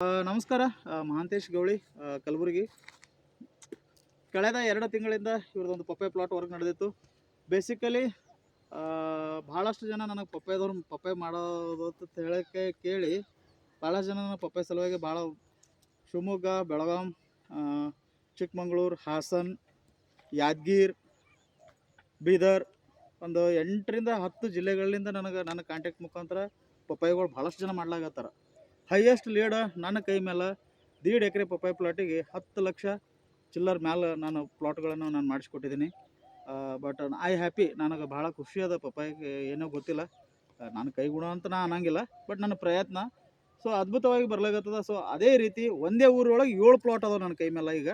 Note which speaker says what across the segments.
Speaker 1: ನಮಸ್ಕಾರ. ಮಹಾಂತೇಶ್ ಗೌಳಿ ಕಲಬುರಗಿ. ಕಳೆದ ಎರಡು ತಿಂಗಳಿಂದ ಇವ್ರದ್ದೊಂದು ಪಪ್ಪೆ ಪ್ಲಾಟ್ ವರ್ಕ್ ನಡೆದಿತ್ತು. ಬೇಸಿಕಲಿ ಭಾಳಷ್ಟು ಜನ ನನಗೆ ಪಪ್ಪೆದವ್ರು ಪಪ್ಪೆ ಮಾಡೋದು ಅಂತ ಹೇಳೋಕ್ಕೆ ಕೇಳಿ ಭಾಳಷ್ಟು ಜನ ಪಪ್ಪೆ ಪಪ್ಪಾಯ ಸಲುವಾಗಿ ಭಾಳ ಶಿವಮೊಗ್ಗ, ಬೆಳಗಾಂ ಚಿಕ್ಕಮಂಗ್ಳೂರು, ಹಾಸನ್, ಯಾದಗಿರ್, ಬೀದರ್ ಒಂದು ಎಂಟರಿಂದ ಹತ್ತು ಜಿಲ್ಲೆಗಳಿಂದ ನನಗೆ ನನ್ನ ಕಾಂಟ್ಯಾಕ್ಟ್ ಮುಖಾಂತರ ಪಪ್ಪಾಯಿಗಳು ಭಾಳಷ್ಟು ಜನ ಮಾಡ್ಲಾಗತ್ತಾರ ಹೈಯೆಸ್ಟ್ ಲೀಡ ನನ್ನ ಕೈ ಮೇಲೆ ದೀಡ್ ಎಕರೆ ಪಪ್ಪಾಯಿ ಪ್ಲಾಟಿಗೆ ಹತ್ತು ಲಕ್ಷ ಚಿಲ್ಲರ್ ಮ್ಯಾಲೆ ನಾನು ಪ್ಲಾಟ್ಗಳನ್ನು ನಾನು ಮಾಡಿಸ್ಕೊಟ್ಟಿದ್ದೀನಿ. ಬಟ್ ಐ ಹ್ಯಾಪಿ ನನಗೆ ಭಾಳ ಖುಷಿ ಅದ ಪಪ್ಪಾಯಿಗೆ ಏನೋ ಗೊತ್ತಿಲ್ಲ. ನಾನು ನನ್ನ ಕೈಗುಣ ಅಂತ ನಾ ಅನ್ನಂಗಿಲ್ಲ ಬಟ್ ನನ್ನ ಪ್ರಯತ್ನ. ಸೊ ಅದ್ಭುತವಾಗಿ ಬರ್ಲಾಗತ್ತದ. ಸೊ ಅದೇ ರೀತಿ ಒಂದೇ ಊರೊಳಗೆ ಏಳು ಪ್ಲಾಟ್ ಅದಾವೆ ನನ್ನ ಕೈ ಮೇಲೆ ಈಗ.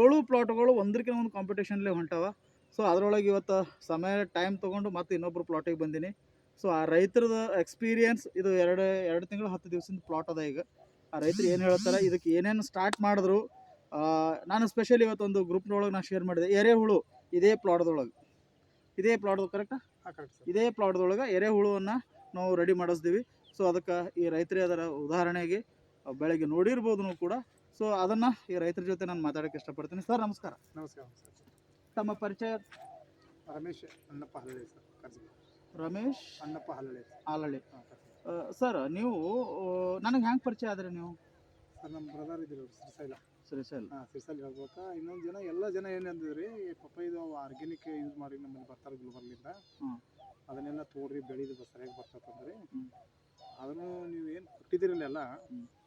Speaker 1: ಏಳು ಪ್ಲಾಟ್ಗಳು ಒಂದಕ್ಕಿಂತ ಒಂದು ಕಾಂಪಿಟೇಷನ್ಲೇ ಹೊಂಟವ. ಸೊ ಅದರೊಳಗೆ ಇವತ್ತು ಸಮಯ ಟೈಮ್ ತೊಗೊಂಡು ಮತ್ತೆ ಇನ್ನೊಬ್ಬರು ಪ್ಲಾಟಿಗೆ ಬಂದೀನಿ. ಸೊ ಆ ರೈತರದ ಎಕ್ಸ್ಪೀರಿಯನ್ಸ್ ಇದು ಎರಡು ಎರಡು ತಿಂಗಳು ಹತ್ತು ದಿವಸದ ಪ್ಲಾಟ್ ಅದ ಈಗ. ಆ ರೈತರು ಏನು ಹೇಳ್ತಾರೆ ಇದಕ್ಕೆ ಏನೇನು ಸ್ಟಾರ್ಟ್ ಮಾಡಿದ್ರು ನಾನು ಸ್ಪೆಷಲಿ ಇವತ್ತೊಂದು ಗ್ರೂಪ್ನೊಳಗೆ ನಾನು ಶೇರ್ ಮಾಡಿದೆ. ಎರೆಹುಳು ಇದೇ ಪ್ಲಾಟ್ದೊಳಗೆ ಇದೇ ಪ್ಲಾಟ್ ಕರೆಕ್ಟಾ ಇದೇ ಪ್ಲಾಟ್ದೊಳಗೆ ಎರೆಹುಳುವನ್ನು ನಾವು ರೆಡಿ ಮಾಡಿಸ್ತೀವಿ ಸೊ ಅದಕ್ಕೆ ಈ ರೈತರೇ ಅದರ ಉದಾಹರಣೆಗೆ ಬೆಳಗ್ಗೆ ನೋಡಿರ್ಬೋದು ನಾವು ಕೂಡ. ಸೊ ಅದನ್ನು ಈ ರೈತರ ಜೊತೆ ನಾನು ಮಾತಾಡೋಕ್ಕೆ ಇಷ್ಟಪಡ್ತೀನಿ. ಸರ್ ನಮಸ್ಕಾರ.
Speaker 2: ನಮಸ್ಕಾರ
Speaker 1: ತಮ್ಮ ಪರಿಚಯ?
Speaker 2: ರಮೇಶ್ ಅಣ್ಣಪ್ಪ ಹಳ್ಳಿ ಸರ್
Speaker 1: ರಮೇಶ್
Speaker 2: ಅಣ್ಣಪ್ಪ ಹಳ್ಳಿ ಹಾಲಳ್ಳಿ.
Speaker 1: ಸರ್ ನೀವು ನನಗೆ ಹೆಂಗೆ ಪರಿಚಯ ಆದ್ರೆ ನೀವು?
Speaker 2: ಸರ್ ನಮ್ಮ ಬ್ರದರ್ ಇದ್ರು ಶ್ರೀ
Speaker 1: ಶೈಲ ಸರ್
Speaker 2: ಹಾಂ ಸಿರ್ಸೈಲ್ ಹೇಳ್ಬೇಕಾ. ಇನ್ನೊಂದು ಜನ ಎಲ್ಲ ಜನ ಏನು ಅಂದಿದ್ರಿ ಪಪ್ಪ ಇದು ಆರ್ಗ್ಯಾನಿಕ್ ಯೂಸ್ ಮಾಡಿ ನಮ್ಮಲ್ಲಿ ಬರ್ತಾರೆ
Speaker 1: ಗುಲ್ಬರ್ಗಿಂದ.
Speaker 2: ಅದನ್ನೆಲ್ಲ ತೋಡ್ರಿ ಬೆಳೆದು ಸರಿಯಾಗಿ ಬರ್ತದಂದ್ರಿ. ಅದನ್ನು ನೀವು ಏನು ಕೊಟ್ಟಿದ್ದೀರಲ್ಲ ಎಲ್ಲ.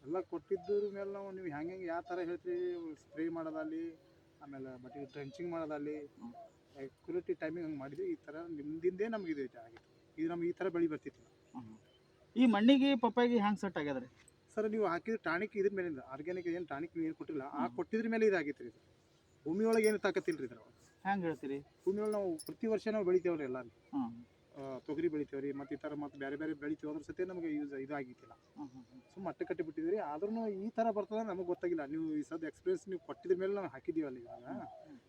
Speaker 2: ಎಲ್ಲ ಕೊಟ್ಟಿದ್ದರ ಮೇಲೆ ನಾವು ನೀವು ಹೆಂಗೆ ಹೆಂಗೆ ಯಾವ ಥರ ಹೇಳ್ತೀರಿ? ಸ್ಪ್ರೇ ಮಾಡೋದಲ್ಲಿ ಆಮೇಲೆ ಬಟ್ ಟ್ರೆಂಚಿಂಗ್ ಮಾಡೋದಲ್ಲಿ
Speaker 1: ಹ್ಮ್.
Speaker 2: ಅಕ್ಯುರೇಟಿ ಟೈಮಿಂಗ್ ಹಂಗೆ ಮಾಡಿದ್ವಿ ಈ ಥರ ನಿಮ್ದಿಂದೇ ನಮ್ಗೆ ಇದು ಆಗಿತ್ತು ಇದು ನಮ್ಗೆ ಈ ಥರ ಬೆಳೆ ಬರ್ತಿತ್ತು.
Speaker 1: ಈ ಮಣ್ಣಿಗೆ ಪಪ್ಪಾಯಿಗೆ ಹ್ಯಾಂಗೆ ಸೆಟ್ ಆಗ್ಯದ್ರಿ?
Speaker 2: ಸರ್ ನೀವು ಹಾಕಿದ ಟಾನಿಕ್ ಇದ್ರ ಮೇಲಿಂದ ಆರ್ಗ್ಯಾನಿಕ್ ಏನು ಟಾನಿಕ್ ನೀವು ಏನು ಕೊಟ್ಟಿಲ್ಲ ಆ. ಕೊಟ್ಟಿದ್ರ ಮೇಲೆ ಇದಾಗಿತ್ತು ರೀ ಭೂಮಿ ಒಳಗೆ ಏನು ತಾಕತ್ತಿಲ್ಲ ರೀ ಇದ್ರ
Speaker 1: ಹ್ಯಾಂಗೆ ಹೇಳ್ತೀರಿ?
Speaker 2: ಭೂಮಿ ಒಳಗೆ ನಾವು ಪ್ರತಿ ವರ್ಷ ನಾವು ಬೆಳಿತೇವ್ರಿ ಎಲ್ಲ ತೊಗರಿ ಬೆಳಿತೇವ್ರಿ ಮತ್ತು ಈ ಥರ ಮತ್ತು ಬೇರೆ ಬೇರೆ ಬೆಳಿತೀವಿ. ಅದ್ರ ಸತಿ ನಮಗೆ ಯೂಸ್ ಇದಾಗಿತ್ತಿಲ್ಲ. ಸುಮ್ಮ ಮಟ್ಟ ಕಟ್ಟಿ ಬಿಟ್ಟಿದ್ರಿ ಆದ್ರೂ ಈ ಥರ ಬರ್ತದ ನಮಗೆ ಗೊತ್ತಾಗಿಲ್ಲ. ನೀವು ಈ ಸದ್ ಎಕ್ಸ್ಪೀರಿಯನ್ಸ್ ನೀವು ಕೊಟ್ಟಿದ್ರ ಮೇಲೆ ನಾವು ಹಾಕಿದ್ದೀವಲ್ಲ ಇವಾಗ.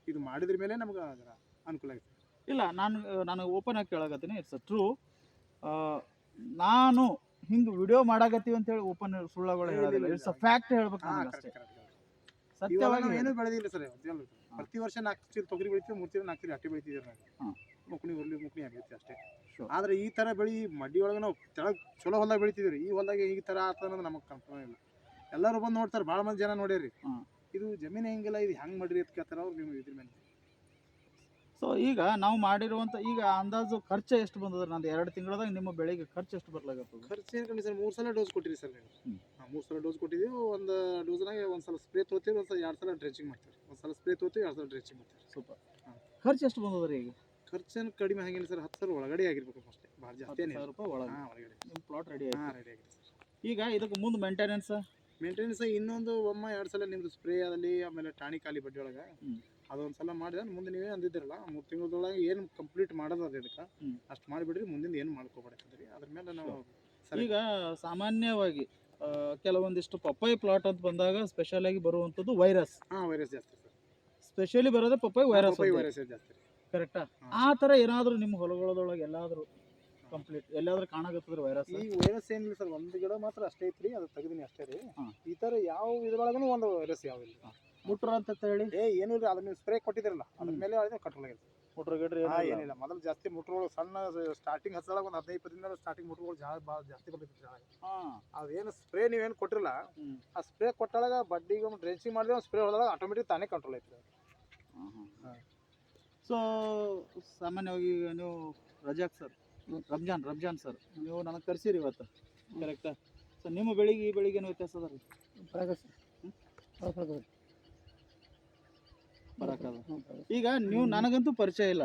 Speaker 2: ಇದು ಮಾಡಿದ್ರ ಮೇಲೆ ನಮ್ಗೆ ಅದರ ಅನುಕೂಲ ಆಗಿದೆ.
Speaker 1: ಇಲ್ಲ ನಾನು ನಾನು ಓಪನ್ ಆಗಿ ಕೇಳಾಗತ್ತೀನಿ ಇಟ್ಸ್ ಟ್ರೂ ನಾನು ಹಿಂಗೆ ವಿಡಿಯೋ ಮಾಡಕತ್ತೀವಿ ಅಂತ ಹೇಳಿ ಓಪನ್ ಸುಳ್ಳಗಳು ಹೇಳೋದಿಲ್ಲ. ಇಟ್ಸ್ ಅ ಫ್ಯಾಕ್ಟ್ ಹೇಳ್ಬೇಕು ನನಗೆ ಅಷ್ಟೇ ಸತ್ಯವಾಗಿ
Speaker 2: ಏನು ಬೆಳೆದಿಲ್ಲ ಸರ್ ಪ್ರತಿ ವರ್ಷ ನಾಲ್ಕು ಚೀಲ ತೊಗರಿ ಬೆಳಿತೀವಿ ಮೂರು ಚೀಲ ನಾಲ್ಕು ಚೀಲ ಅಟ್ಟಿ ಬೆಳಿತಿದ್ದೀವಿ. ನಾವು. ಮುಕ್ನಿ ಹುರ್ಲಿ ಮುಕ್ನಿ ಆಗೈತಿ ಅಷ್ಟೇ. ಆದ್ರೆ ಈ ತರ ಬೆಳಿ ಮಡ್ಡಿ ಒಳಗೆ ನಾವು ತೆಳಗ್ ಚಲೋ ಹೊಲ್ದಾಗ ಬೆಳಿತಿದ್ವಿ ಈ ಹೊಲ್ದಾಗ ಈ ತರ ಆತ ಅನ್ನೋದು ನಮಗೆ ಕನ್ಫರ್ಮ್ ಇಲ್ಲ. ಎಲ್ಲರೂ ಬಂದು ನೋಡ್ತಾರೆ ಭಾಳ ಮಂದಿ ಜನ ನೋಡ್ಯಾರಿ. ಇದು ಜಮೀನು ಹೆಂಗಿಲ್ಲ ಇದು ಹೆಂಗ್ ಮಾಡ್ರಿ ಅಂತ ಕೇಳ್ತಾರೆ ಅವ್ರು ನೀವು ಇದ್ರ ಮೇಲೆ
Speaker 1: ಸೊ ಈಗ ನಾವು ಮಾಡಿರುವಂಥ ಈಗ ಅಂದಾಜು ಖರ್ಚು ಎಷ್ಟು ಬಂದದ ನಂದು ಎರಡು ತಿಂಗಳದಾಗ ನಿಮ್ಮ ಬೆಳೆಗೆ ಖರ್ಚು ಎಷ್ಟು ಬರ್ಲಾಗತ್ತದ?
Speaker 2: ಖರ್ಚು ಏನು ಸರ್ ಮೂರು ಸಲ ಡೋಸ್ ಕೊಟ್ಟಿರಿ ಸರ್ ನೀವು. ಹಾಂ ಮೂರು ಸಲ ಡೋಸ್ ಕೊಟ್ಟಿದ್ದೀವಿ ಒಂದು ಡೋಸ್ನಾಗ ಒಂದು ಸಲ ಸ್ಪ್ರೇ ತೋತೀವಿ ಒಂದು ಸಲ ಎರಡು ಸಲ ಡ್ರೆಚಿಂಗ್ ಮಾಡ್ತೀವಿ. ಒಂದು ಸಲ ಸ್ಪ್ರೇ ತೋತೀವಿ ಎರಡು ಸಲ ಡ್ರೆಚಿಂಗ್ ಮಾಡ್ತೀವಿ.
Speaker 1: ಸೂಪರ್.
Speaker 2: ಹಾ.
Speaker 1: ಖರ್ಚು ಎಷ್ಟು ಬಂದದ ಈಗ?
Speaker 2: ಖರ್ಚೇನು ಕಡಿಮೆ ಆಗಿಲ್ಲ ಸರ್ ಹತ್ತು ಸಾವಿರ ಒಳಗಡೆ ಆಗಿರ್ಬೇಕು ಅಷ್ಟೇ ಭಾಳ ಜಾಸ್ತಿ
Speaker 1: ಸಾವಿರ ರೂಪಾಯಿ ಒಳಗೆ.
Speaker 2: ಒಳಗಡೆ
Speaker 1: ನಿಮ್ಮ ಪ್ಲಾಟ್ ರೆಡಿ
Speaker 2: ಹಾಂ ರೆಡಿ ಆಗಿದೆ ಸರ್.
Speaker 1: ಈಗ ಇದಕ್ಕೆ ಮುಂದೆ ಮೇಂಟೆನೆನ್ಸ್
Speaker 2: ಮೇಂಟೆನೆನ್ಸ್ ಇನ್ನೊಂದು ಒಮ್ಮೆ ಎರಡು ಸಲ ನಿಮ್ಮದು ಸ್ಪ್ರೇ ಆದಲ್ಲಿ ಆಮೇಲೆ ಟಾಣಿ ಖಾಲಿ ಬಡ್ಡಿ ಒಳಗೆ. ಅದೊಂದು ಸಲ ಮಾಡಿದ್ರೆ ಮುಂದೆ ನೀವೇ ಅಂದಿದ್ದಿರಲ್ಲ ಮೂರು ತಿಂಗಳದೊಳಗೆ ಏನು ಕಂಪ್ಲೀಟ್ ಮಾಡೋದು ಅದು ಇದಕ್ಕೆ. ಅಷ್ಟು ಮಾಡಿಬಿಡ್ರಿ ಮುಂದಿನ ಏನು ಮಾಡ್ಕೋಬೇಡ್ರಿ ಅದ್ರ ಮೇಲೆ ನಾವು.
Speaker 1: ಈಗ ಸಾಮಾನ್ಯವಾಗಿ ಕೆಲವೊಂದಿಷ್ಟು ಪಪ್ಪಾಯಿ ಪ್ಲಾಟ್ ಅಂತ ಬಂದಾಗ ಸ್ಪೆಷಲ್ ಆಗಿ ಬರುವಂಥದ್ದು ವೈರಸ್
Speaker 2: ಹಾಂ ವೈರಸ್ ಜಾಸ್ತಿ ಸರ್.
Speaker 1: ಸ್ಪೆಷಲಿ ಬರೋದೇ ಪಪ್ಪಾಯಿ ವೈರಸ್
Speaker 2: ವೈರಸ್ ಜಾಸ್ತಿ.
Speaker 1: ಕರೆಕ್ಟಾ ಆ? ಥರ ಏನಾದರೂ ನಿಮ್ಮ ಹೊಲಗಳದೊಳಗೆ ಎಲ್ಲಾದರೂ ಕಂಪ್ಲೀಟ್ ಎಲ್ಲಾದ್ರೂ ಕಾಣಕತ್ತದ್ರಿ ವೈರಸ್
Speaker 2: ಈ ವೈರಸ್ ಏನಿಲ್ಲ ಸರ್ ಒಂದು ಗಿಡ ಮಾತ್ರ ಅಷ್ಟೇ ಐತ್ರಿ ಅದು ತೆಗೆದಿನಿ ಅಷ್ಟೇ ರೀ. ಈ ಥರ ಯಾವ ಇದ್ರೊಳಗೂ ಒಂದು ವೈರಸ್ ಯಾವ ಇಲ್ಲ
Speaker 1: ಮುಟ್ರ ಅಂತ ಹೇಳಿ.
Speaker 2: ಏ ಏನೂ ಇಲ್ಲ ಅದನ್ನ ನೀವು ಸ್ಪ್ರೇ ಕೊಟ್ಟಿದ್ರಲ್ಲ ಅದ್ರ ಮೇಲೆ ಅದು ಕಂಟ್ರೋಲ್ ಆಗಿದೆ
Speaker 1: ಮುಟ್ರ ಗಡ್ರಿ
Speaker 2: ಹಾ ಏನಿಲ್ಲ ಮೊದಲು ಜಾಸ್ತಿ ಮುಟ್ರಗಳು ಸಣ್ಣ ಸ್ಟಾರ್ಟಿಂಗ್ ಹಚ್ಚದಾಗ ಒಂದು ಹದಿನೈದು ಇಪ್ಪತ್ತಿಂದ ಸ್ಟಾರ್ಟಿಂಗ್ ಮುಟ್ರಗಳು ಜಾ ಭಾಳ ಜಾಸ್ತಿ ಬರ್ತಿತ್ತು ಜಾಗ.
Speaker 1: ಹಾಂ.
Speaker 2: ಅದೇನು ಸ್ಪ್ರೇ ನೀವೇನು ಕೊಟ್ಟಿರಲ್ಲ ಆ ಸ್ಪ್ರೇ ಕೊಟ್ಟಾಗ ಬಡ್ಡಿಗೆ ಒಂದು ಡ್ರೆನ್ಸಿಂಗ್ ಮಾಡಿದ್ರೆ ಒಂದು ಸ್ಪ್ರೇ ಹೊಡೆದಾಗ ಆಟೋಮೆಟಿಕ್ ತಾನೇ ಕಂಟ್ರೋಲ್ ಐತಿ ಹಾ.
Speaker 1: ಸೊ ಸಾಮಾನ್ಯವಾಗಿ ಈಗ ನೀವು ರಜಾಕ್ ಸರ್ ರಂಜಾನ್ ರಂಜಾನ್ ಸರ್ ನೀವು ನನಗೆ ಕರೆಸಿರಿ ಇವತ್ತು ಕರೆಕ್ಟಾ ಸೊ ನಿಮ್ಮ ಬೆಳಿಗ್ಗೆ ಈ ಬೆಳಿಗ್ಗೆ ಏನು ವ್ಯತ್ಯಾಸ ಅದ ರೀ? ಬರಕ್ಕಲ್ಲ ಈಗ ನೀವು ನನಗಂತೂ ಪರಿಚಯ ಇಲ್ಲ.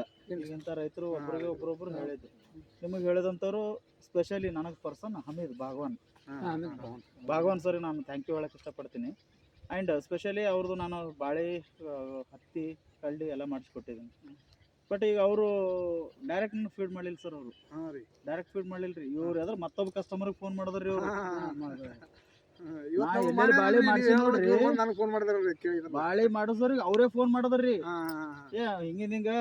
Speaker 1: ಇಂಥ ರೈತರು ಒಬ್ಬರಿಗೆ ಒಬ್ರೊಬ್ರು ಹೇಳಿದ್ರು. ನಿಮಗೆ ಹೇಳಿದಂಥವ್ರು ಸ್ಪೆಷಲಿ ನನಗೆ ಪರ್ಸನ್ ಹಮೀದ್ ಭಾಗವಾನ್. ಭಾಗವಾನ್. ಸರಿ ನಾನು ಥ್ಯಾಂಕ್ ಯು ಹೇಳಕ್ಕೆ ಇಷ್ಟಪಡ್ತೀನಿ. ಆ್ಯಂಡ್ ಸ್ಪೆಷಲಿ ಅವ್ರದ್ದು ನಾನು ಬಾಳೆ ಹತ್ತಿ ಕಳ್ಳಿ ಎಲ್ಲ ಮಾಡಿಸ್ಕೊಟ್ಟಿದ್ದೀನಿ. ಬಟ್ ಈಗ ಅವರು ಡೈರೆಕ್ಟ್ ಫೀಡ್ ಮಾಡಿಲ್ಲ ಸರ್ ಅವರು.
Speaker 2: ಹಾಂ ರೀ.
Speaker 1: ಡೈರೆಕ್ಟ್ ಫೀಡ್ ಮಾಡಿಲ್ಲ ರೀ ಇವ್ರು ಯಾವ್ದಾರು ಮತ್ತೊಬ್ಬ ಕಸ್ಟಮರ್ಗೆ ಫೋನ್ ಮಾಡಿದ್ರಿ ಇವರು. ಬಾಳೆ ಮಾಡಿಸೋರಿ ಅವರೇ ಫೋನ್ ಮಾಡದ್ರಿ
Speaker 2: ಹಿಂಗ
Speaker 1: ಏ ಹಿಂಗಿನ ಹಿಂಗ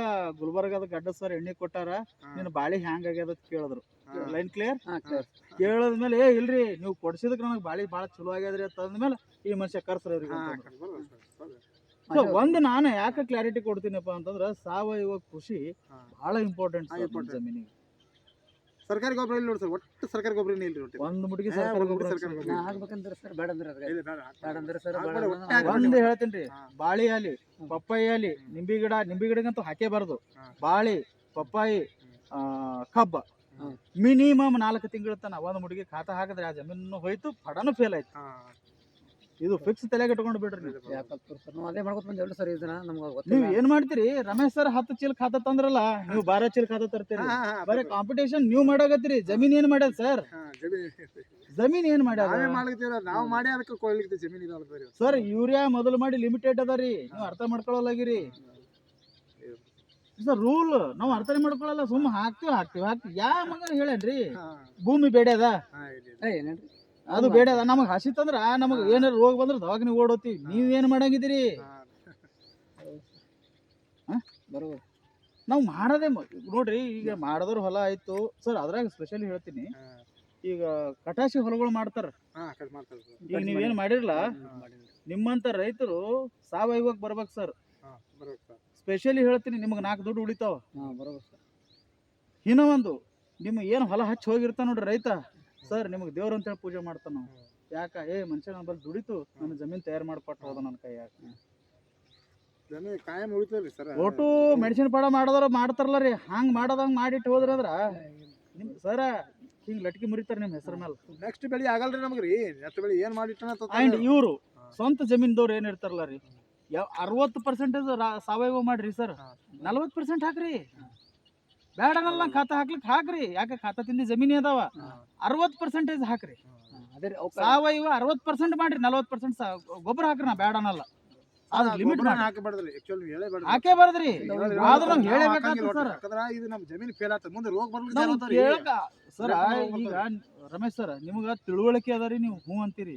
Speaker 1: ಗುಲ್ಬರ್ಗದ ಗಡ್ಡ ಸರ್ ಎಣ್ಣೆ ಕೊಟ್ಟಾರ
Speaker 2: ನೀನ್
Speaker 1: ನಿನ್ನ ಬಾಳೆ ಹ್ಯಾಂಗ್ ಆಗ್ಯದ ಕೇಳಿದ್ರು. ಲೈನ್ ಕ್ಲಿಯರ್ ಕೇಳದ್ಮೇಲೆ ಏ ಇಲ್ರಿ ನೀವು ಕೊಡ್ಸಿದಕ್ಕೆ ನನಗೆ ಬಾಳೆ ಬಾಳ ಚಲೋ ಆಗ್ಯದ್ರಿ ಅಂತ ಅಂದ್ಮೇಲೆ ಈ ಮನುಷ್ಯ ಕರ್ಸ್ರಿ ಅವ್ರಿಗೆ ಸೊ ಒಂದು ನಾನು ಯಾಕೆ ಕ್ಲಾರಿಟಿ ಕೊಡ್ತೀನಪ್ಪ ಅಂತಂದ್ರೆ ಸಾವಯವ ಕೃಷಿ. ಬಹಳ ಇಂಪಾರ್ಟೆಂಟ್ ಜಮೀನಿಗೆ.
Speaker 2: ಸರ್ಕಾರಿ ಗೊಬ್ಬರ ಇಲ್ಲ ನೋಡಿ ಸರ್ ಒಟ್ಟು ಸರ್ಕಾರಿ ಗೊಬ್ಬರ ಇಲ್ಲ ನೋಡಿ.
Speaker 1: ಒಂದು ಮುಡಿಗೆ ಸರ್ಕಾರಿ ಗೊಬ್ಬರ
Speaker 2: ಸರ್ಕಾರಿ
Speaker 3: ಗೊಬ್ಬರ. ಹಾಕ್ಬೇಕಂದ್ರೆ ಸರ್ ಬೇಡ ಅಂದ್ರೆ ಅದ್ರಾಗ
Speaker 2: ಬೇಡ,
Speaker 3: ಬೇಡ ಅಂದ್ರೆ ಸರ್.
Speaker 1: ಒಂದ್ ಹೇಳ್ತೀನಿ
Speaker 2: ರೀ
Speaker 1: ಬಾಳಿ ಆಲಿ ಪಪ್ಪಾಯಿ ಆಲಿ ನಿಂಬಿ ಗಿಡ ನಿಂಬಿ ಗಿಡಗಂತೂ ಹಾಕೇ ಬಾರದು ಬಾಳಿ ಪಪ್ಪಾಯಿ ಆ, ಕಬ್ಬ. ಮಿನಿಮಮ್ ನಾಲ್ಕು ತಿಂಗಳ ತನ ಒಂದು ಮುಡಿಗೆ ಖಾತಾ ಹಾಕಿದ್ರೆ ಆ ಜಮೀನು ಹೋಯ್ತು ಫಡನು ಫೇಲ್ ಆಯ್ತು. ಇದು ಫಿಕ್ಸ್ ತಲೆಗೆ ಇಟ್ಕೊಂಡು ಬಿಡ್ರಿ ನೀವು.
Speaker 3: ಯಾಕಪ್ಪ ಸರ್ ನಾವು ಅದೇ ಮಾಡ್ಕೊತ ಬಂದೇವಲ್ಲ ಸರ್ ಇದನ್ನ ನಮ್ಗೆ
Speaker 1: ನೀವ್ ಏನ್ ಮಾಡ್ತೀರಿ? ರಮೇಶ್ ಸರ್ ಹತ್ತು ಚೀಲ ಖಾತಾ ತಂದ್ರಲ್ಲ ನೀವು ಬಾರ ಚೀಲ ಖಾತಾ ತರ್ತೀರಿ. ಬರೀ ಕಾಂಪಿಟೇಷನ್ ನೀವು ಮಾಡಾಕತ್ತೀರಿ ಜಮೀನ್ ಏನ್ ಮಾಡ್ಯಾರ ಸರ್
Speaker 2: ಜಮೀನು
Speaker 1: ಏನ್ ಮಾಡ್ಯಾರ?
Speaker 2: ನಾವೇ ಮಾಡ್ಲಿಕ್ತೀವ್ರ ನಾವು ಮಾಡಿ ಅದಕ್ಕೆ ಕೊಡ್ಲಿಕ್ಕೆ ಜಮೀನು
Speaker 1: ಸರ್ ಯೂರಿಯಾ ಮೊದಲು ಮಾಡಿ ಲಿಮಿಟೆಡ್ ಅದ ರೀ ನೀವು ಅರ್ಥ ಮಾಡ್ಕೊಳ್ಳಲಾಗಿರಿ. ಸರ್ ರೂಲ್ ನಾವು ಅರ್ಥನೇ ಮಾಡ್ಕೊಳ್ಳಲ್ಲ ಸುಮ್ಮ ಹಾಕ್ತಿವಿ ಹಾಕ್ತಿವಿ ಹಾಕ್ತಿವಿ. ಯಾ ಮಗನ ಹೇಳೇನ್ರಿ? ಭೂಮಿ ಬೇಡ ಅದ
Speaker 2: ಹಾ, ಇಲ್ಲ, ಇಲ್ಲ.
Speaker 3: ಏ ಏನೇನ್ರಿ
Speaker 1: ಅದು ಬೇಡ ಅದ ನಮಗ್ ಹಸಿತಂದ್ರ ನಮಗೆ ಏನಾರು ರೋಗ ಬಂದ್ರೆ ದವಾಖಾನೆ ಓಡೋತೀವಿ ನೀವ್ ಏನ್ ಮಾಡಂಗಿದ್ದೀರಿ?
Speaker 2: ಹಾ,
Speaker 3: ಬರೋದು
Speaker 1: ನಾವು ಮಾಡದೇ ನೋಡ್ರಿ ಈಗ ಮಾಡಿದ್ರು ಹೊಲ ಆಯ್ತು. ಸರ್ ಅದ್ರಾಗ ಸ್ಪೆಷಲಿ ಹೇಳ್ತೀನಿ. ಈಗ ಕಟಾಸಿ ಹೊಲಗಳು ಮಾಡ್ತಾರ. ಈಗ ನೀವೇನ್ ಮಾಡಿರಲ್ಲ. ನಿಮ್ಮಂತ ರೈತರು ಸಾವಯವಕ್ಕೆ ಬರ್ಬೇಕು ಸರ್. ಸ್ಪೆಷಲಿ ಹೇಳ್ತೀನಿ ನಿಮಗೆ ನಾಲ್ಕು ದುಡ್ಡು ಉಳಿತಾವ.
Speaker 3: ಹಾ ಬರೋದು ಸರ್.
Speaker 1: ಇನ್ನೂ ಒಂದು ನಿಮ್ಗೆ ಏನು ಹೊಲ ಹಚ್ಚಿ ಹೋಗಿರ್ತಾನ ನೋಡ್ರಿ ರೈತ. ಸರ್ ನಿಮಗೆ ದೇವ್ರ ಅಂತೇಳಿ ಪೂಜೆ ಮಾಡ್ತಾನ ನಾವು. ಯಾಕ? ಏ ಮನುಷ್ಯ ನನ್ನ ಬಲ್ಲಿ ದುಡಿತು ನನ್ನ ಜಮೀನ್ ತಯಾರು ಮಾಡಿಕೊಟ್ಟು ಹೋದ ನನ್ನ ಕೈಯಾಗ.
Speaker 2: ಜಮೀನು ಕಾಯಂ ಉಳಿತದ್ರಿ ಸರ್.
Speaker 1: ಒಟ್ಟು ಮೆಡಿಸಿನ್ ಪಾಡ ಮಾಡದ್ರ ಮಾಡ್ತಾರಲ್ಲ ರೀ. ಹಂಗ್ ಮಾಡೋದಂಗ್ ಮಾಡಿಟ್ಟು ಹೋದ್ರ ಅಂದ್ರ ನಿಮ್ ಸರ ಹಿಂಗ್ ಲಟ್ಕಿ ಮುರಿತಾರ ನಿಮ್ ಹೆಸರ ಮೇಲೆ
Speaker 2: ನೆಕ್ಸ್ಟ್ ಬೆಳಿ ಆಗಲ್ರಿ ನಮಗ್ರಿ ನೆಕ್ಸ್ಟ್ ಬೆಳಿ ಏನ್ ಮಾಡಿಟ್ಟ
Speaker 1: ಅಂಡ್ ಇವ್ರು ಸ್ವಂತ ಜಮೀನ್ದವ್ರು ಏನ್ ಇರ್ತಾರಲ್ಲ ರೀ. ಯಾವ ಅರವತ್ತು ಪರ್ಸೆಂಟೇಜ್ ಸಾವಯವ ಮಾಡ್ರಿ ಸರ್. ನಲ್ವತ್ತು ಪರ್ಸೆಂಟ್ ಹಾಕ್ರಿ. ಬೇಡನಲ್ಲ ಖಾತಾ ಹಾಕ್ಲಿಕ್ಕೆ ಹಾಕ್ರಿ. ಯಾಕೆ ಖಾತಾ ತಿಂದಿ ಜಮೀನಿ ಅದಾವ? ಅರವತ್ತು ಪರ್ಸೆಂಟೇಜ್ ಹಾಕ್ರಿ. ಸಾವಯವ ಅರವತ್ತು ಪರ್ಸೆಂಟ್ ಮಾಡ್ರಿ ನಲ್ವತ್ತು ಪರ್ಸೆಂಟ್ ಗೊಬ್ಬರ ಹಾಕ್ರಿ ನಾ ಬೇಡನಲ್ಲ ಅದು ಲಿಮಿಟ್ ಹಾಕೇ ಬರದ್ರಿ. ಆದ್ರೂ ನಾವ್ ಹೇಳ್ಬೇಕಾಗ್ತದೆ ಸರ್.
Speaker 2: ಇದು ನಮ್ಮ ಜಮೀನ್ ಫೇಲ್ ಆಗ್ತದೆ ಮುಂದೆ ರೋಗ
Speaker 1: ನಾವು
Speaker 2: ಬರ್ಲಿಕ್ಕೆ
Speaker 1: ಕೇಳಕ ಸರ್ ಈಗ ರಮೇಶ್ ಸರ್ ನಿಮ್ಗ ತಿಳುವಳಿಕೆ ಅದ ರೀ ನೀವು ಹ್ಞೂ ಅಂತೀರಿ.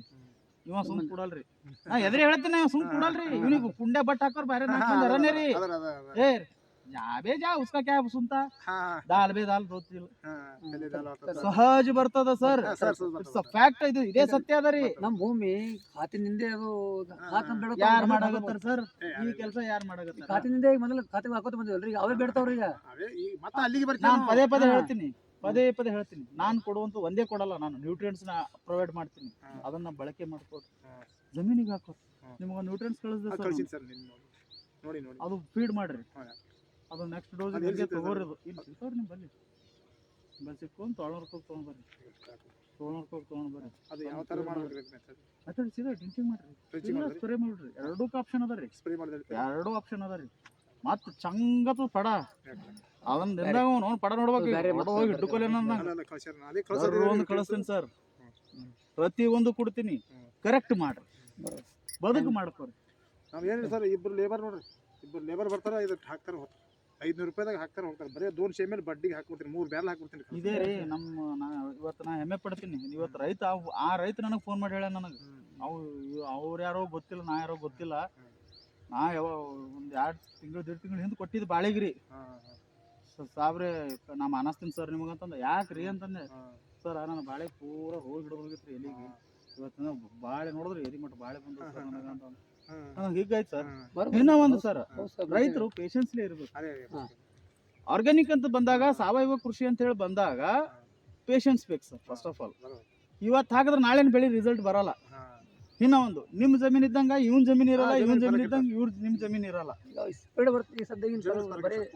Speaker 1: ಇವ ಸುಮ್ ಕೊಡಲ್ರಿ. ನಾ ಎದ್ರಿ ಹೇಳ್ತೀನಿ ಸುಮ್ ಕೊಡಲ್ರಿ. ಇವ್ನಿಗೆ ಕುಂಡೆ ಬಟ್ ಹಾಕೋರ್ ಬೇರೆ ನಾಲ್ಕು ಮಂದಿ ಅರನೇ ರೀ. ಏ ಯಾವೇ ಜಾ ಉಸ್ಕಾ ಕ್ಯಾಬ್ ಸುಂತ. ದಾಲ್ ಬೇ ದಾಲ್ ಸಹಜ ಬರ್ತದ ಸರ್. ಫ್ಯಾಕ್ಟ್ ಇದು ಇದೇ ಸತ್ಯ ಅದ ರೀ.
Speaker 3: ನಮ್ ಭೂಮಿ ಖಾತಿನಿಂದೆ ಅದು
Speaker 1: ಯಾರ್ ಮಾಡಾಕತ್ತಾರ ಸರ್? ಈ ಕೆಲಸ ಯಾರ್ ಮಾಡಾಕತ್ತಾರ
Speaker 3: ಖಾತಿನಿಂದ ಈಗ ಮೊದಲು ಖಾತೆ ಹಾಕೋತ ಬಂದಿವಲ್ರಿ ಅವೇ ಬೇಡ್ತಾವ್ರಿ ಈಗ.
Speaker 2: ಮತ್ತೆ ಅಲ್ಲಿಗೆ
Speaker 1: ನಾನ್
Speaker 2: ನಾನು
Speaker 1: ಪದೇ ಪದೇ. ಹೇಳ್ತೀನಿ ಪದೇ ಪದೇ ಹೇಳ್ತೀನಿ. ನಾನ್ ಕೊಡುವಂತ ಒಂದೇ ಕೊಡಲ್ಲ ನಾನು ನ್ಯೂಟ್ರಿಯೆಂಟ್ಸ್ನ ಪ್ರೊವೈಡ್ ಮಾಡ್ತೀನಿ. ಅದನ್ನ ಬಳಕೆ
Speaker 2: ಮಾಡ್ಕೊಡ್ರಿ.
Speaker 1: ಜಮೀನಿಗೆ ಹಾಕೋ. ನಿಮ್ಗೆ. ನ್ಯೂಟ್ರಿಯೆಂಟ್ಸ್ ಕಳಿಸ್ದೆ
Speaker 2: ನೋಡಿ ನೋಡಿ.
Speaker 1: ಅದು ಫೀಡ್ ಮಾಡ್ರಿ. ಅದು ನೆಕ್ಸ್ಟ್ ಡೋಸ್
Speaker 2: ಸಿಗ್ತದೆ
Speaker 1: ತಗೋರಿ ಅದು. ಇಲ್ಲಿ ಸಿಗ್ತಾವ್ರಿ ನಿಮ್ಮ ಬಲ್ಲಿ ಬಲ್ಲಿ ಸಿಕ್ಕೊಂಡು ತೊಳ್ನೂರು ಹೋಗಿ ತೊಗೊಂಡ್ಬರ್ರಿ ರೂಪಾಯಿ ಹೋಗಿ ತೊಗೊಂಡ್ ಬರ್ರಿ
Speaker 2: ಅದು ಯಾವ ತರ ಮಾಡ್ಬೇಕು
Speaker 1: ಮೆಥಡ್ ಸೀದಾ ಡ್ರಿಂಕಿಂಗ್ ಮಾಡ್ರಿ. ಸ್ಪ್ರೇ ಮಾಡ್ರಿ. ಎರಡೂ ಆಪ್ಷನ್ ಅದ ರೀ.
Speaker 2: ಸ್ಪ್ರೇ ಮಾಡಿದ್ರಿ
Speaker 1: ಎರಡೂ ಆಪ್ಷನ್ ಅದ ರೀ. ಚಂಗತ ಚಂಗತ್ತು ಪಡ. ಅದನ್ನ ನಿಂದಾಗ ಅವ್ನು ಪಡ ನೋಡ್ಬೇಕು.
Speaker 3: ಬೇರೆ
Speaker 1: ಹೋಗಿ ಹಿಡ್ಕೊಲೆ ನನ್ನ
Speaker 2: ಅಲ್ಲ ಅಲ್ಲ ಕಳ್ಸ್ಯಾರ ಅದೇ
Speaker 1: ಒಂದು
Speaker 2: ಕಳ್ಸೋದು
Speaker 1: ಕಳಿಸ್ತೀನಿ ಸರ್. ಪ್ರತಿ ಒಂದು ಕೊಡ್ತೀನಿ. ಕರೆಕ್ಟ್ ಮಾಡ್ರಿ. ಬದುಕು ಮಾಡ್ಕೊರಿ.
Speaker 2: ನಾವು ಏನಿಲ್ಲ ಸರ್ ಇಬ್ರು ಲೇಬರ್ ನೋಡ್ರಿ. ಇಬ್ಬರು ಲೇಬರ್ ಬರ್ತಾರೆ ಇದಕ್ಕೆ ಹಾಕ್ತಾರೆ ಹೋಗ್ತಾರ ಐದ್ನೂರು ರೂಪಾಯಿದಾಗ ಹಾಕ್ತಾರೆ ಹೋಗ್ತಾರೆ ಬರೀ ದೋನ್ ಶೇ ಮೇಲೆ ಬಡ್ಡಿಗೆ ಹಾಕ್ಬಿಡ್ತೀನಿ ಮೂರು ಬ್ಯಾಲ್ ಹಾಕ್ಬಿಡ್ತೀನಿ
Speaker 1: ಇದೇ ರೀ ನಮ್ಮ ನಾ ಇವತ್ತು ನಾ ಹೆಮ್ಮೆ ಪಡ್ತೀನಿ. ಇವತ್ತು ರೈತ ಆ ರೈತ ನನಗೆ ಫೋನ್ ಮಾಡಿ ಹೇಳ ನನಗೆ ಅವು ಅವ್ರು ಯಾರೋ ಗೊತ್ತಿಲ್ಲ ನಾ ಯಾರೋ ಗೊತ್ತಿಲ್ಲ. ನಾ ಯಾವ ಒಂದು ಎರಡು ತಿಂಗಳು ದೇಡ್ ತಿಂಗಳು ಹಿಂದೆ ಕೊಟ್ಟಿದ್ದು ಬಾಳಿಗ್ರಿ. ಸಾಬ್ರೆ ನಾ ಮಾನಸ್ತೀನಿ ಸರ್ ನಿಮಗಂತಂದ ಯಾಕ್ರಿ ರೀ ಅಂತಂದೆ? ಸರ್ ನನ್ನ ಬಾಳೆ ಪೂರ ಹೋಗಿ ಬಿಡಬೇಕಿತ್ತು ಎಲ್ಲಿಗೆ? ಎಲಿಗೆ ಇವತ್ತು ನಾವು ಬಾಳೆ ನೋಡಿದ್ರೆ ಎಲಿ ಮಟ್ಟ ಬಾಳೆ ಬಂದು ಹೀಗಾಯ್ತು ಸರ್. ಇನ್ನ ಒಂದು ಸರ್. ರೈತರು ಪೇಷನ್ಸ್ಲೇ ಇರ್ಬೇಕು. ಆರ್ಗ್ಯಾನಿಕ್ ಅಂತ ಬಂದಾಗ ಸಾವಯವ ಕೃಷಿ ಅಂತ ಹೇಳಿ ಬಂದಾಗ ಪೇಷನ್ಸ್ ಬೇಕು ಸರ್ ಫಸ್ಟ್ ಆಫ್ ಆಲ್. ಇವತ್ತು ಹಾಕಿದ್ರೆ ನಾಳೆ ಬೆಳಿ ರಿಸಲ್ಟ್ ಬರಲ್ಲ. ಇನ್ನ ಒಂದು ನಿಮ್ ಜಮೀನ್ ಇದ್ದಂಗ ಇವನ್ ಜಮೀನ್ ಇರಲ್ಲ ಇವನ್
Speaker 2: ಜಮೀನ್
Speaker 1: ಇದ್ದಂಗ ಇವ್ರ ನಿಮ್ ಜಮೀನ್ ಇರಲ್ಲ.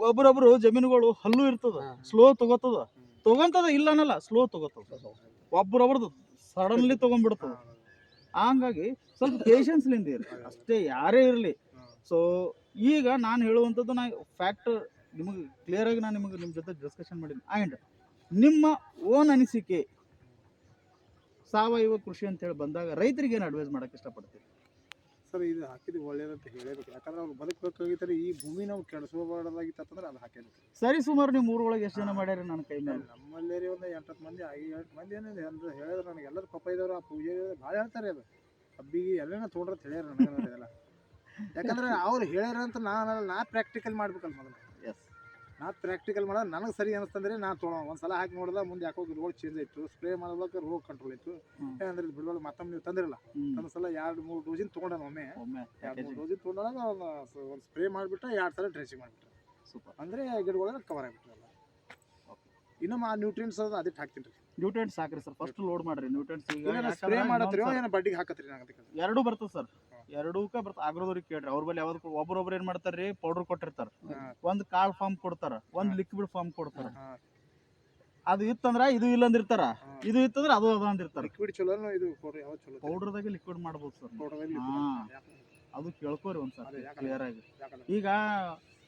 Speaker 1: ಒಬ್ರೊಬ್ರು ಜಮೀನುಗಳು ಹಲ್ಲು ಇರ್ತದ ಸ್ಲೋ ತಗೋತದ. ತಗೊಂತದ ಇಲ್ಲ ಅನ್ನಲ್ಲ ಸ್ಲೋ ತಗೋತದ. ಒಬ್ರೊಬ್ರದ್ದು ಸಡನ್ಲಿ ತಗೊಂಡ್ಬಿಡ್ತದ. ಹಂಗಾಗಿ ಸ್ವಲ್ಪ ಪೇಷನ್ಸ್ಲಿಂದ ಇರಿ ಅಷ್ಟೇ ಯಾರೇ ಇರಲಿ. ಸೊ ಈಗ ನಾನು ಹೇಳುವಂಥದ್ದು ನಾ ಫ್ಯಾಕ್ಟ್ ನಿಮಗೆ ಕ್ಲಿಯರ್ ಆಗಿ ನಾನು ನಿಮಗೆ ನಿಮ್ಮ ಜೊತೆ ಡಿಸ್ಕಷನ್ ಮಾಡಿದ್ದೀನಿ ಆ್ಯಂಡ್ ನಿಮ್ಮ ಓನ್ ಅನಿಸಿಕೆ ಸಾವಯವ ಕೃಷಿ ಅಂತ ಹೇಳಿ ಬಂದಾಗ ರೈತರಿಗೆ ಏನು ಅಡ್ವೈಸ್ ಮಾಡೋಕ್ಕೆ ಇಷ್ಟಪಡ್ತೀರಿ
Speaker 2: ಸರ್ ಇದು ಹಾಕಿದ್ರೆ ಒಳ್ಳೇದಂತ ಹೇಳಬೇಕು. ಯಾಕಂದ್ರೆ ಅವ್ರು ಬದುಕಬೇಕಾಗಿತ್ತಾರೆ ಈ ಭೂಮಿ ನಾವು ಕೆಡಿಸ್ಕೋಬಾರ್ದಾಗಿತ್ತಂದ್ರೆ ಅದು ಹಾಕೇಬೇಕು
Speaker 1: ಸರಿ ಸುಮಾರು ನಿಮ್ಮ ಊರೊಳಗೆ ಎಷ್ಟು ಜನ ಮಾಡ್ಯಾರ ನನ್ನ ಕೈ ಮೇಲೆ?
Speaker 2: ನಮ್ಮಲ್ಲೇ ಒಂದು ಎಂಟತ್ತು ಮಂದಿ ಐದು ಎಂಟು ಮಂದಿ ಏನಿದೆ ಅಂದ್ರೆ ಹೇಳಿದ್ರು ನನಗೆ. ಎಲ್ಲರೂ ಪಪ್ಪ ಇದ್ದವ್ರು ಆ ಪೂಜೆ ಭಾಳ ಹೇಳ್ತಾರೆ ಅದು. ಹಬ್ಬಿಗೆ ಎಲ್ಲೇನ ತೊಗೊಂಡ್ರೆ ಅಂತ ಹೇಳ್ಯಾರ ನನಗೆ ಅದೆಲ್ಲ ಯಾಕಂದ್ರೆ ಅವ್ರು ಹೇಳ್ಯಾರ ಅಂತ ನಾನು ನಾ ಪ್ರಾಕ್ಟಿಕಲ್ ಮಾಡ್ಬೇಕಲ್ಲ ಮೊದಲು. ನಾ ಪ್ರಾಕ್ಟಿಕಲ್ ಮಾಡೋದು ನನಗೆ ಸರಿ ಅನಿಸ್ತಂದ್ರೆ ನಾನು ತೊಗೊಳ ಒಂದು ಸಲ ಹಾಕಿ ನೋಡಿದ ಮುಂದೆ ಯಾಕೋ ರೋಡ್ ಚೇಂಜ್ ಆಯಿತು. ಸ್ಪ್ರೇ ಮಾಡೋದಕ್ಕೆ ರೋಗ ಕಂಟ್ರೋಲ್ ಆಯಿತು. ಏನಂದ್ರೆ ಇದು ಬಿಡುವಾಗ ಮತ್ತೊಮ್ಮೆ ನೀವು ತಂದಿರಲ್ಲ ಒಂದು ಸಲ ಎರಡು ಮೂರು ಡೋಸಿನ ತೊಗೊಂಡಾನ ಒಮ್ಮೆ. ಎರಡು ಮೂರು ಡೋಸಿನ ತೊಗೊಂಡಾಗ ಒಂದು ಸ್ಪ್ರೇ ಮಾಡಿಬಿಟ್ರೆ ಎರಡು ಸಲ ಡ್ರೆಸ್ಸಿಂಗ್ ಮಾಡಿಬಿಟ್ರೆ.
Speaker 1: ಸೂಪರ್.
Speaker 2: ಅಂದರೆ ಗಿಡಗಳಿಗೆ ಕವರ್ ಆಗಿಬಿಟ್ರಲ್ಲ. ಇನ್ನು ಆ ನ್ಯೂಟ್ರಿಯನ್ಸ್ ಅದು ಅದಕ್ಕೆ ಹಾಕ್ತೀನಿ ರೀ
Speaker 1: ನ್ಯೂಟ್ರೆಂಟ್ಸ್ ಹಾಕ್ರಿ ಸರ್ ಫಸ್ಟ್ ಲೋಡ್ ಮಾಡ್ರಿ. ನ್ಯೂಟ್ರೆಂಟ್ಸ್ ಈಗ
Speaker 2: ಸ್ಪ್ರೇ ಮಾಡತ್ರಿ ಏನೋ ಬಡ್ಡಿಗೆ ಹಾಕತ್ರಿ
Speaker 1: ಎರಡೂ ಬರ್ತದೆ ಸರ್ ಎರಡೂಕ ಬರ್ತ ಆಗ್ರೋದವ್ರಿಗೆ ಕೇಳ್ರಿ. ಅವ್ರ ಬಲ್ಲಿ ಯಾವ್ದು ಒಬ್ಬರೊಬ್ರು ಏನ್ ಮಾಡ್ತಾರ್ರಿ ಪೌಡರ್ ಕೊಟ್ಟಿರ್ತಾರ. ಒಂದ್ ಕಾಳ್ ಫಾರ್ಮ್ ಕೊಡ್ತಾರ. ಒಂದ್ ಲಿಕ್ವಿಡ್ ಫಾರ್ಮ್ ಕೊಡ್ತಾರ. ಅದು ಇತ್ತಂದ್ರ ಇದು ಇಲ್ಲ ಅಂದಿರ್ತಾರ. ಇದು ಇತ್ತಂದ್ರ ಅದು ಅದು ಅಂದಿರ್ತಾರ.
Speaker 2: ಲಿಕ್ವಿಡ್ ಚಲೋ ಇದು
Speaker 1: ಪೌಡರ್ದಾಗೆ ಲಿಕ್ವಿಡ್ ಮಾಡ್ಬೋದು ಸರ್ ಅದು ಕೇಳ್ಕೋರಿ ಸರ್ ಕ್ಲಿಯರ್ ಆಗಿ. ಈಗ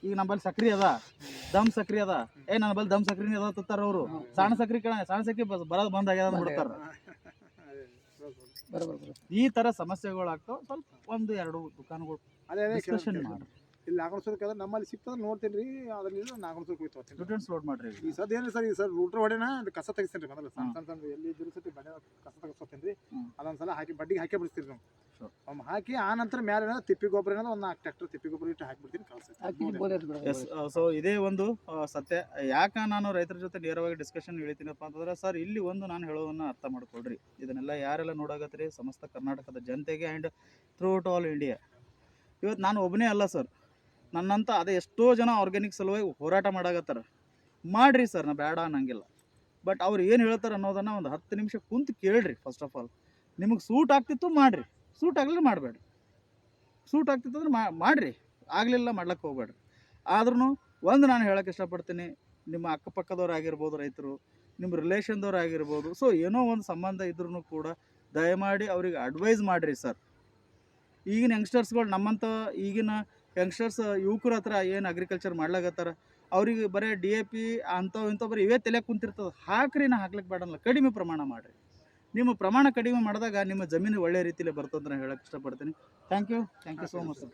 Speaker 1: ಈಗ ನಮ್ಮಲ್ಲಿ ಸಕ್ರಿ ಅದ. ದಮ್ ಸಕ್ರಿ ಅದ. ಏ ನನ್ನ ಬಲ್ಲಿ ದಮ್ ಸಕ್ರಿನೇ ಅದ ತತ್ತಾರ ಅವರು. ಸಣ್ಣ ಸಕ್ರಿ ಕಣ ಸಣ್ಣ ಸಕ್ರಿ ಬರೋದು ಬಂದ್ ಆಗ್ಯದ ಅಂದ್ ಬಿಡ್ತಾರ. ಈ ತರ ಸಮಸ್ಯೆಗಳು ಆಗ್ತಾವ. ಸ್ವಲ್ಪ ಒಂದು ಎರಡು ದುಕಾನ್ಗಳು
Speaker 2: ಅದೇ
Speaker 1: ಡಿಸ್ಕಷನ್. ಮಾಡ್ರಿ.
Speaker 2: ಇಲ್ಲಿ ನಾಗನಸೂರ್ಗೆ ನಮ್ಮಲ್ಲಿ ಸಿಗ್ತದ ನೋಡ್ತೀನಿ ರೀ ಅದ್ರಲ್ಲಿ ಹೋಯ್ತು ಹೋಗ್ತೀನಿ
Speaker 1: ನ್ಯೂಟ್ರೆಂಟ್ಸ್ ಲೋಡ್ ಮಾಡ್ರಿ
Speaker 2: ಈ ಸದ್ ಏನು ಸರ್ ಈ ಸರ್ ರೂಟ್ರ್ ಹೊಡೆನ ಅದು ಕಸ ತೆಗಿಸ್ತೀನಿ ರೀ ಮೊದಲು. ಸಣ್ಣ ಸಣ್ಣ ಸಣ್ಣ ಎಲ್ಲಿ ಇದ್ರು ಸತಿ ಬಡ ಕಸ ತೆಗಿಸ್ಕೊತೀನಿ ರೀ. ಅದೊಂದ್ಸಲ ಹಾಕಿ ಬಡ್ಡಿಗೆ ಹಾಕಿ ಬಿಡಿಸ್ತೀರಿ ನಾವು. ಹಾಕಿ ಆ ನಂತರ ಮೇಲೆ ಏನಾದ್ರು ತಿಪ್ಪಿ ಗೊಬ್ಬರ ಏನಾದ್ರು ಒಂದು ನಾಲ್ಕು ಟ್ರ್ಯಾಕ್ಟರ್ ತಿಪ್ಪಿ ಗೊಬ್ಬರ ಇಟ್ಟು ಹಾಕ್ಬಿಡ್ತೀನಿ
Speaker 1: ಎಸ್ ಸೊ ಇದೇ ಒಂದು ಆ, ಸತ್ಯ. ಯಾಕೆ ನಾನು ರೈತರ ಜೊತೆ ನೇರವಾಗಿ ಡಿಸ್ಕಷನ್ ಹೇಳ್ತೀನಪ್ಪ ಅಂತಂದ್ರೆ ಸರ್ ಇಲ್ಲಿ ಒಂದು ನಾನು ಹೇಳೋದನ್ನ ಅರ್ಥ ಮಾಡ್ಕೊಳ್ರಿ. ಇದನ್ನೆಲ್ಲ ಯಾರೆಲ್ಲ ನೋಡಾಕತ್ರಿ ಸಮಸ್ತ ಕರ್ನಾಟಕದ ಜನತೆಗೆ ಆ್ಯಂಡ್ ಥ್ರೂಔಟ್ ಆಲ್ ಇಂಡಿಯಾ ಇವತ್ತು ನಾನು ಒಬ್ಬನೇ ಅಲ್ಲ ಸರ್ ನನ್ನಂತ ಅದೇ ಎಷ್ಟೋ ಜನ ಆರ್ಗ್ಯಾನಿಕ್ ಸಲುವಾಗಿ ಹೋರಾಟ ಮಾಡಾಕತ್ತಾರ. ಮಾಡ್ರಿ ಸರ್ ನಾ ಬೇಡ ಅನ್ನಂಗಿಲ್ಲ. ಬಟ್ ಅವ್ರು ಏನು ಹೇಳ್ತಾರೆ ಅನ್ನೋದನ್ನ ಒಂದು ಹತ್ತು ನಿಮಿಷ ಕುಂತು ಕೇಳ್ರಿ ಫಸ್ಟ್ ಆಫ್ ಆಲ್ ನಿಮಗೆ ಸೂಟ್ ಆಗ್ತಿತ್ತು ಮಾಡ್ರಿ. ಸೂಟ್ ಆಗಲಿಲ್ಲ ಮಾಡಬೇಡ್ರಿ. ಸೂಟ್ ಆಗ್ತಿತ್ತಂದ್ರೆ ಮಾಡ್ರಿ. ಆಗಲಿಲ್ಲ ಮಾಡ್ಲಕ್ಕೆ ಹೋಗ್ಬೇಡ್ರಿ. ಆದ್ರೂ ಒಂದು ನಾನು ಹೇಳಕ್ಕೆ ಇಷ್ಟಪಡ್ತೀನಿ, ನಿಮ್ಮ ಅಕ್ಕಪಕ್ಕದವ್ರು ಆಗಿರ್ಬೋದು ರೈತರು, ನಿಮ್ಮ ರಿಲೇಷನ್ದವ್ರು ಆಗಿರ್ಬೋದು ಸೊ ಏನೋ ಒಂದು ಸಂಬಂಧ ಇದ್ರೂ ಕೂಡ ದಯಮಾಡಿ ಅವ್ರಿಗೆ ಅಡ್ವೈಸ್ ಮಾಡಿರಿ ಸರ್. ಈಗಿನ ಯಂಗ್ಸ್ಟರ್ಸ್ಗಳು ನಮ್ಮಂಥ ಈಗಿನ ಯಂಗ್ಸ್ಟರ್ಸ್ ಯುವಕರ ಹತ್ರ ಏನು ಅಗ್ರಿಕಲ್ಚರ್ ಮಾಡ್ಲಾಗತ್ತಾರ ಅವ್ರಿಗೆ ಬರೀ ಡಿ ಎ ಪಿ ಅಂಥವು ಇಂಥವು ಬರೀ ಇವೇ ತಲೆ ಕುಂತಿರ್ತದೆ. ಹಾಕ್ರಿ ನಾ ಹಾಕ್ಲಿಕ್ಕೆ ಬೇಡಲ್ಲ ಕಡಿಮೆ ಪ್ರಮಾಣ ಮಾಡಿರಿ. ನಿಮ್ಮ ಪ್ರಮಾಣ ಕಡಿಮೆ ಮಾಡಿದಾಗ ನಿಮ್ಮ ಜಮೀನು ಒಳ್ಳೆ ರೀತಿಯಲ್ಲಿ ಬರ್ತದೆ ಅಂತ ನಾನು ಹೇಳಕ್ಕೆ ಇಷ್ಟಪಡ್ತೀನಿ. Thank you thank you so much sir